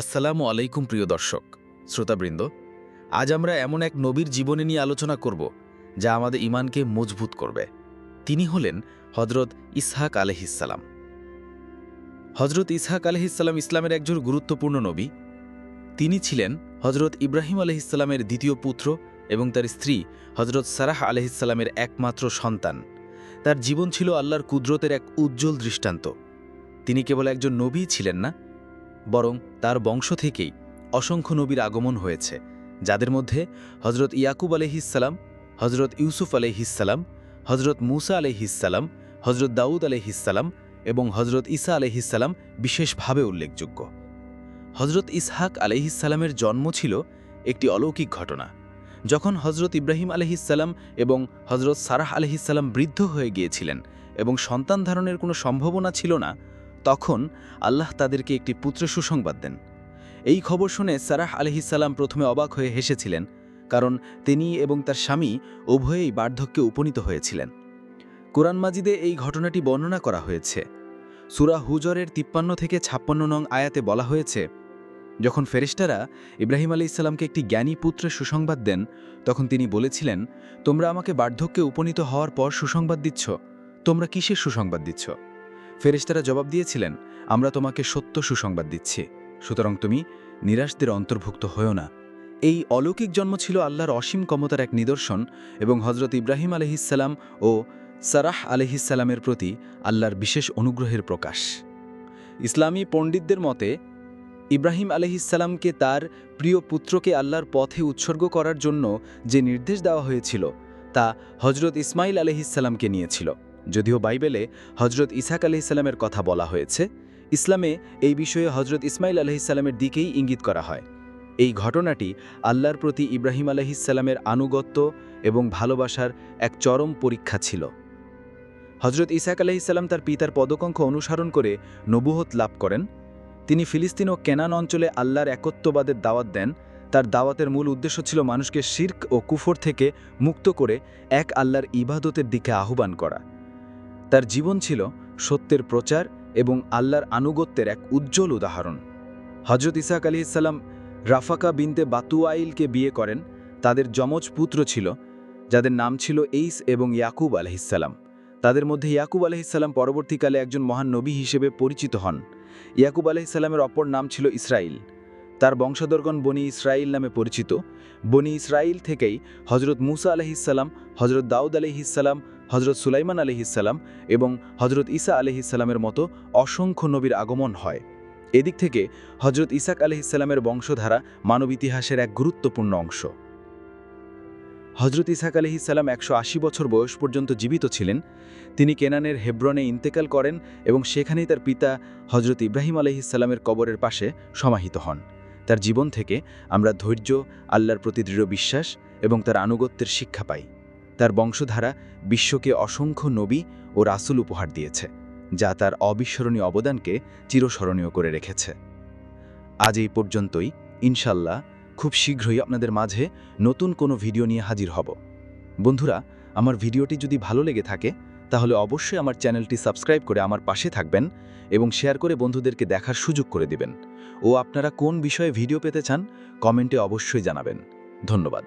আসসালামু আলাইকুম, প্রিয় দর্শক, শ্রোতাবৃন্দ। আজ আমরা এমন এক নবীর জীবনী নিয়ে আলোচনা করব, যা আমাদের ইমানকে মজবুত করবে। তিনি হলেন হজরত ইসহাক আলহিসাল্লাম হজরত ইসহাক আলহিসাল্লাম ইসলামের একজন গুরুত্বপূর্ণ নবী। তিনি ছিলেন হজরত ইব্রাহিম আলহিসাল্লামের দ্বিতীয় পুত্র এবং তার স্ত্রী হজরত সারাহ আলহিসাল্লামের একমাত্র সন্তান। তার জীবন ছিল আল্লাহর কুদরতের এক উজ্জ্বল দৃষ্টান্ত। তিনি কেবল একজন নবী ছিলেন না বরং তার বংশ থেকেই অসংখ্য নবীর আগমন হয়েছে, যাদের মধ্যে হজরত ইয়াকুব আলহিসাল্লাম হজরত ইউসুফ আলহিসাল্লাম হজরত মুসা আলহিসাল্লাম হজরত দাউদ আলহিসাল্লাম এবং হজরত ঈসা আলহিসাল্লাম বিশেষভাবে উল্লেখযোগ্য। হজরত ইসহাক আলহিসাল্লামের জন্ম ছিল একটি অলৌকিক ঘটনা, যখন হজরত ইব্রাহিম আলহিসাল্লাম এবং হজরত সারাহ আলহিসাল্লাম বৃদ্ধ হয়ে গিয়েছিলেন এবং সন্তান ধারণের কোনো সম্ভাবনা ছিল না তখন আল্লাহ তাদেরকে একটি পুত্র সুসংবাদ দেন। এই খবর শুনে সারাহ আলহিসাল্লাম প্রথমে অবাক হয়ে হেসেছিলেন, কারণ তিনি এবং তার স্বামী উভয়েই বার্ধক্যে উপনীত হয়েছিলেন। কোরআন মাজিদে এই ঘটনাটি বর্ণনা করা হয়েছে। সুরা হুজরের তিপ্পান্ন থেকে ছাপ্পান্ন নং আয়াতে বলা হয়েছে, যখন ফেরিস্তারা ইব্রাহিম আলী ইসলামকে একটি জ্ঞানী পুত্রের সুসংবাদ দেন, তখন তিনি বলেছিলেন, তোমরা আমাকে বার্ধক্যে উপনীত হওয়ার পর সুসংবাদ দিচ্ছ? তোমরা কিসের সুসংবাদ দিচ্ছ? ফেরেশতারা জবাব দিয়েছিলেন, আমরা তোমাকে সত্য সুসংবাদ দিচ্ছি। সুতরাং তুমি নিরাশদের অন্তর্ভুক্ত হও না। এই অলৌকিক জন্ম ছিল আল্লাহর অসীম ক্ষমতার এক নিদর্শন এবং হজরত ইব্রাহিম আলহিসাল্লাম ও সারাহ আলহিসাল্লামের প্রতি আল্লাহর বিশেষ অনুগ্রহের প্রকাশ। ইসলামী পণ্ডিতদের মতে, ইব্রাহিম আলহিসাল্লামকে তার প্রিয় পুত্রকে আল্লাহর পথে উৎসর্গ করার জন্য যে নির্দেশ দেওয়া হয়েছিল, তা হজরত ইসমাইল আলহিসাল্লামকে নিয়েছিল। যদিও বাইবেলে হজরত ইসাক আলহিসাল্লামের কথা বলা হয়েছে, ইসলামে এই বিষয়ে হজরত ইসমাইল আলহিসাল্লামের দিকেই ইঙ্গিত করা হয়। এই ঘটনাটি আল্লাহর প্রতি ইব্রাহিম আলহিসাল্লামের আনুগত্য এবং ভালোবাসার এক চরম পরীক্ষা ছিল। হজরত ইসাক আলহিসাল্লাম তার পিতার পদকঙ্ক অনুসরণ করে নবুহত লাভ করেন। তিনি ফিলিস্তিন ও কেনান অঞ্চলে আল্লাহর একত্ববাদের দাওয়াত দেন। তার দাওয়াতের মূল উদ্দেশ্য ছিল মানুষকে শির্ক ও কুফর থেকে মুক্ত করে এক আল্লাহর ইবাদতের দিকে আহ্বান করা। তার জীবন ছিল সত্যের প্রচার এবং আল্লাহর আনুগত্যের এক উজ্জ্বল উদাহরণ। হজরত ইসাক আলি ইসাল্লাম রাফাকা বিনতে বাতুয়াইলকে বিয়ে করেন। তাদের যমজ পুত্র ছিল, যাদের নাম ছিল এইস এবং ইয়াকুব আলহিসাল্লাম তাদের মধ্যে ইয়াকুব আলহিসাল্লাম পরবর্তীকালে একজন মহান নবী হিসেবে পরিচিত হন। ইয়াকুব আলহিসাল্লামের অপর নাম ছিল ইসরাইল তার বংশধরগণ বনি ইসরাইল নামে পরিচিত। বনি ইসরাইল থেকেই হজরত মুসা আলহিসাল্লাম হজরত দাউদ আলহিসাল্লাম হজরত সুলাইমান আলহিসাল্লাম এবং হজরত ঈসা আলহিসাল্লামের মতো অসংখ্য নবীর আগমন হয়। এদিক থেকে হজরত ইসাক আলহিসাল্লামের বংশধারা মানব ইতিহাসের এক গুরুত্বপূর্ণ অংশ। হজরত ইসাক আলহিসাল্লাম একশো আশি বছর বয়স পর্যন্ত জীবিত ছিলেন। তিনি কেনানের হেব্রনে ইন্তেকাল করেন এবং সেখানেই তার পিতা হজরত ইব্রাহিম আলহিসাল্লামের কবরের পাশে সমাহিত হন। তার জীবন থেকে আমরা ধৈর্য, আল্লাহর প্রতি দৃঢ় বিশ্বাস এবং তার আনুগত্যের শিক্ষা পাই। তার বংশধারা বিশ্বকে অসংখ্য নবী ও রাসুল উপহার দিয়েছে, যা তার অবিস্মরণীয় অবদানকে চিরস্মরণীয় করে রেখেছে। আজ এই পর্যন্তই। ইনশাল্লাহ খুব শীঘ্রই আপনাদের মাঝে নতুন কোনো ভিডিও নিয়ে হাজির হব। বন্ধুরা, আমার ভিডিওটি যদি ভালো লেগে থাকে, তাহলে অবশ্যই আমার চ্যানেলটি সাবস্ক্রাইব করে আমার পাশে থাকবেন এবং শেয়ার করে বন্ধুদেরকে দেখার সুযোগ করে দিবেন। ও আপনারা কোন বিষয়ে ভিডিও পেতে চান, কমেন্টে অবশ্যই জানাবেন। ধন্যবাদ।